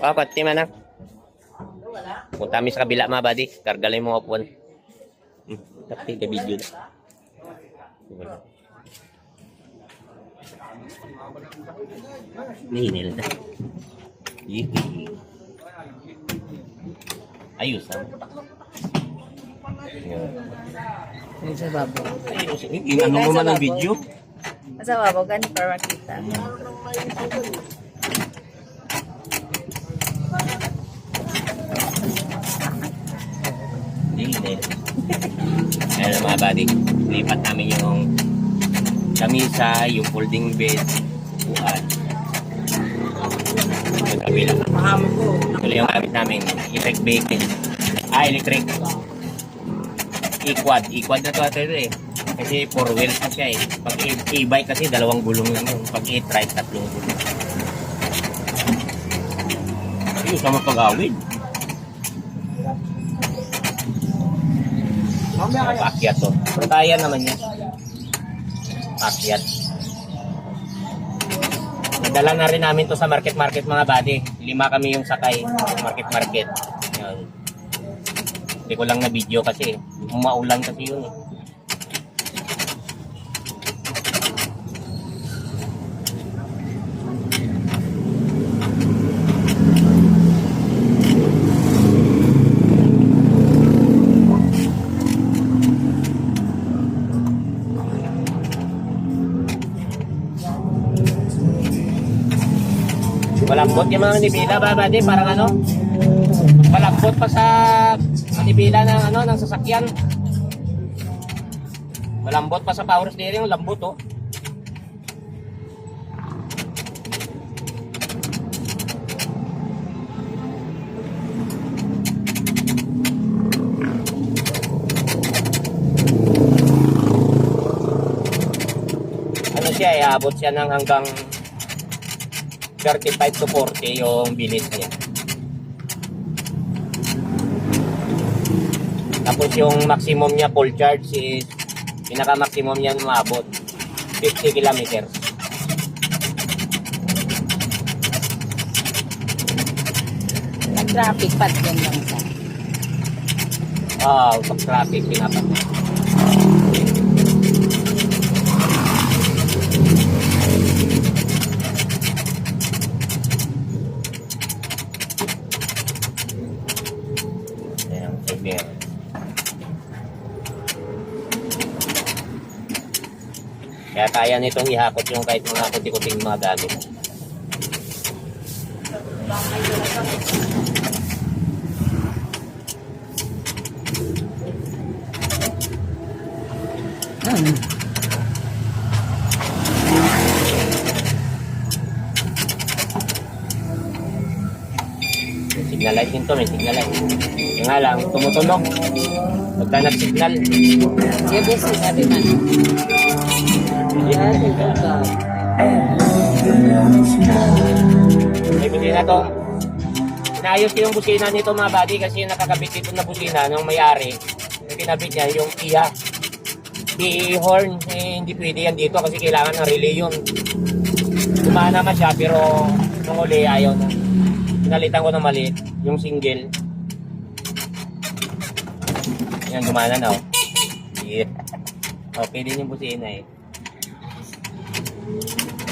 Papat, di man na. Punta kami sa kabila mga buddy. Kargalay mo upuan. Hmm, tapi ka video na. Ninil na. Ayos ah. Yung sa babaw. Ayos. Yung ano mo man ang video? Sa babaw, gani para makita. Buddy. Lipat namin yung kamisa, yung folding bed, upuan. Yung kabila. Ito yung gamit namin. Electric vehicle. Ah, electric. E-quad. E-quad na to ito eh. Kasi four wheels na siya eh. Pag e- e-bike kasi dalawang gulong lang yun. Pag e-trike, tatlong gulong. Ayun, sama pag-awid. Mamaya Paakyat to. Kaya naman yan. Paakyat. Nadala na rin namin to sa market-market mga buddy. Lima kami yung sakay. Market-market. Yan. Hindi ko lang na video kasi. Umaulan kasi yun eh. Malambot yung mga nibila ba buddy? Parang ano? Malambot pa sa manibila ng ano ng sasakyan. Malambot pa sa power steering, lambot oh. Ano siya, eh, abot siya ng hanggang 35 to 40 yung bilis niya. Tapos yung maximum niya full charge is pinaka maximum niya umabot 50 kilometers. Nag-traffic pad yan lang sa. Ah, pag traffic pinapat. Ayan, sige. Kaya nitong ihakot yung kahit mga kuti-kuting mga gamit. Hmm. Signal to, may signal light. Yung nga lang, tumutunog. Pagka nag-signal, Yung business sabi man. May busina to. Inayos ko yung busina nito mga buddy kasi yung nakakabit dito na busina nung may-ari. Yung kinabit niya, yung iya. I-horn, eh, hindi pwede yan dito kasi kailangan ng relay yun. Gumana naman siya pero nung uli ayaw na. Pinalitan ko ng maliit, yung single. Yan, gumana na oh. Yeah. Okay din yung busina eh. Thank you.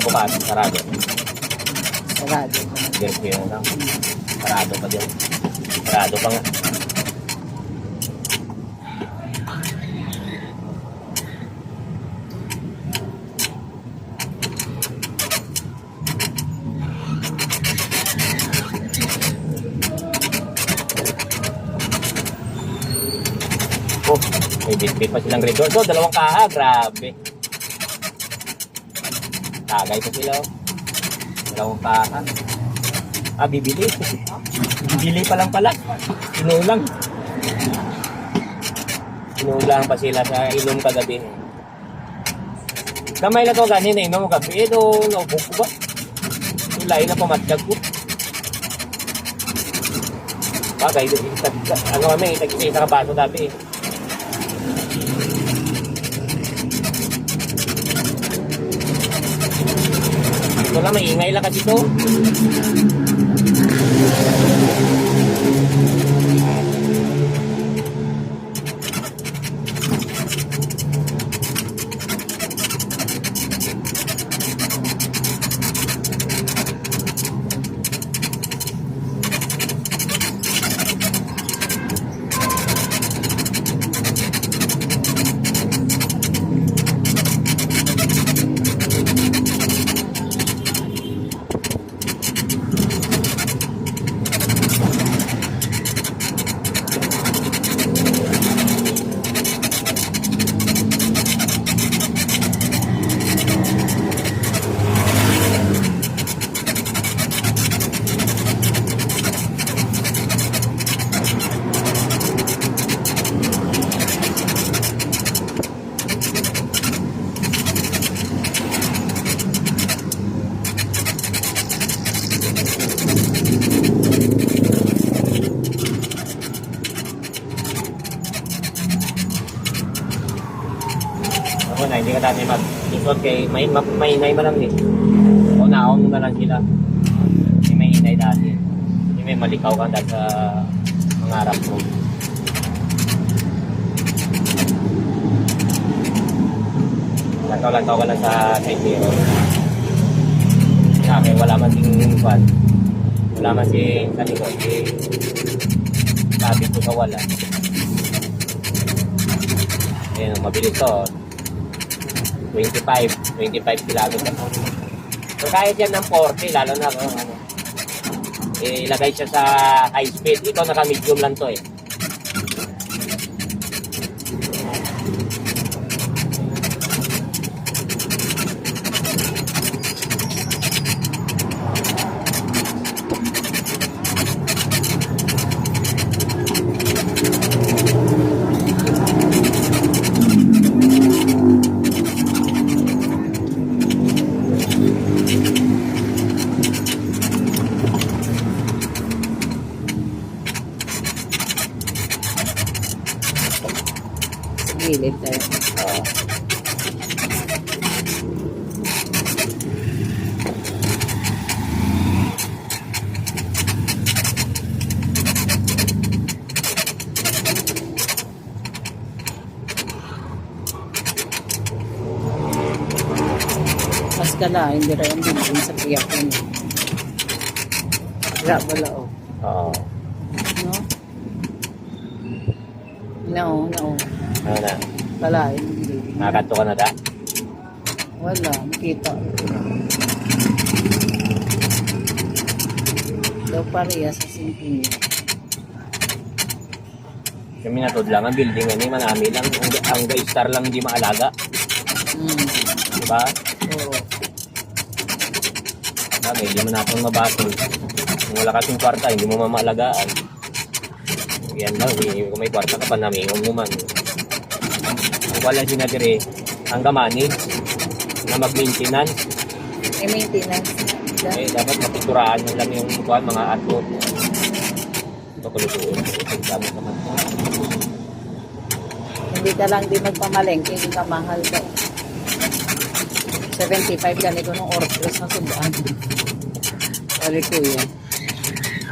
Bukas, sarado. Sarado. Yes, yun lang. Sarado pa din. Sarado pa nga. Oh, may bitbit pa silang redor. So, dalawang kaha. Grabe. Tagay pa sila. oh. Dalawang kaha. Ah, bibili. bibili pa lang pala. Sinulang. Sinulang pa sila sa ilong kagabi. Kamay na to ganin eh, no? Gabi, eh, do, naubog ko ba? Ulay na pamatdag ko. Bagay, itag- ano kami, tag-isa ka baso dati eh. Ito lang, maingay lang kasi to. Ka dati mag-isot kay may, ma, mainay man lang eh. O naon na lang sila. Hindi may inay dati. Hindi may malikaw ka dahil sa mangarap mo. Lantaw-lantaw ka lang sa side mirror. Sa akin, wala man ding fan. Wala man si sa likod. Sabi ko sa wala. Ayan, mabilis to. 25, 25 kilometers. So kahit yan ng 40, lalo na kung ano, eh, ilagay siya sa high speed. Ito naka-medium lang to eh. Gilid tayo. Oo. Mas kala, hindi rin din sa piyak yun. Wala, wala oh. Oo. No? No, no. Ano na? Wala, hindi. Nakakanto ka na da? Wala, makita. Daw pareha sa simple. Kami natod lang ang building ni manami lang ang, ang star lang hindi maalaga, Hmm. di ba? Oo. Kami hindi mo natong mabasol. Kung wala kasing kwarta, hindi mo mamaalagaan. Yan lang, eh, kung may kwarta ka pa namingon mo man. Wala sinadire, ang gamani na mag-maintenance, May maintenance. Eh, dapat mapiturahan mo lang yung kuhan, mga ato. Ito kulutuin. Ito kami naman. Hindi ka lang din magpamalengke, hindi ka mahal ka. 75 ganito nung orplos na sundaan. Sorry kuya.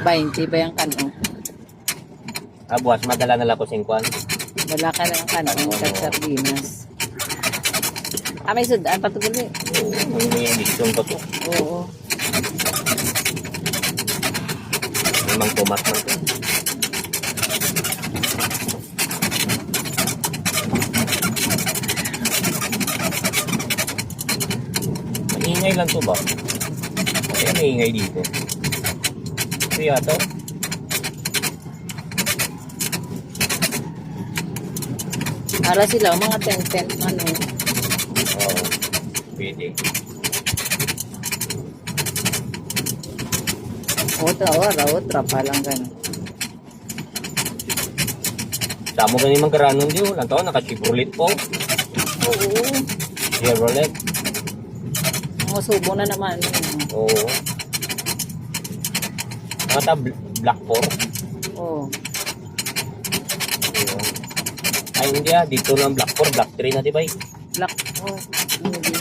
20 ba yung kanong? Ah, buwas, madala na lang ko sing kuhan. Wala ka ng kanong sa sardinas. Ah, may sundaan patuloy. May edition ko to. Oo. Memang tomat man to. Maingay lang to ba? Kaya maingay dito. Ito yata. Para sila, mga 10-10, ano, Oo. Pwede. Otra, ora, otra, palang gano'n. Damo ganun yung magkaranon di Lang to, naka-Chevrolet po. Oo. Chevrolet. Masubo na naman. Oo. Mga Black 4. Oo. Ayun. Ay, hindi ah. Dito lang Black 4, Black 3 na, di ba? eh? Black. Hindi.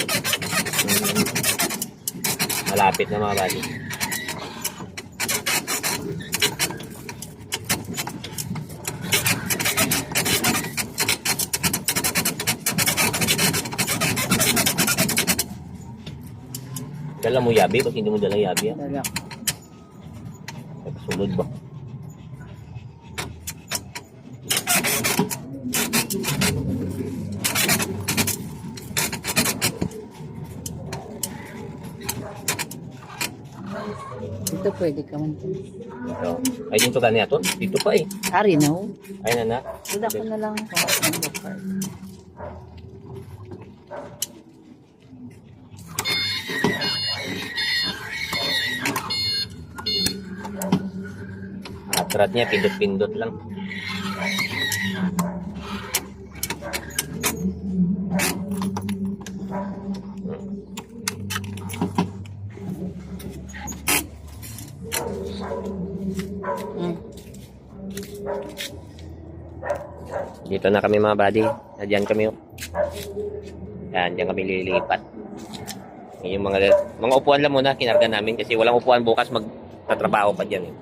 Mm. Malapit na mga buddy. Dala mo yabi, pag hindi mo dala yabi, ah. Dala. Sulod ba? Pwede ka man. Ito. Ay, dito ka niya to. Dito pa eh. Ari na ho. Ay, na na. Ko na lang ano ba card. Atrat niya, pindot-pindot lang. Dito na kami mga buddy. Diyan kami. oh. Yan, diyan kami lilipat. Yung mga mga upuan lang muna kinarga namin kasi walang upuan bukas magtatrabaho pa diyan eh.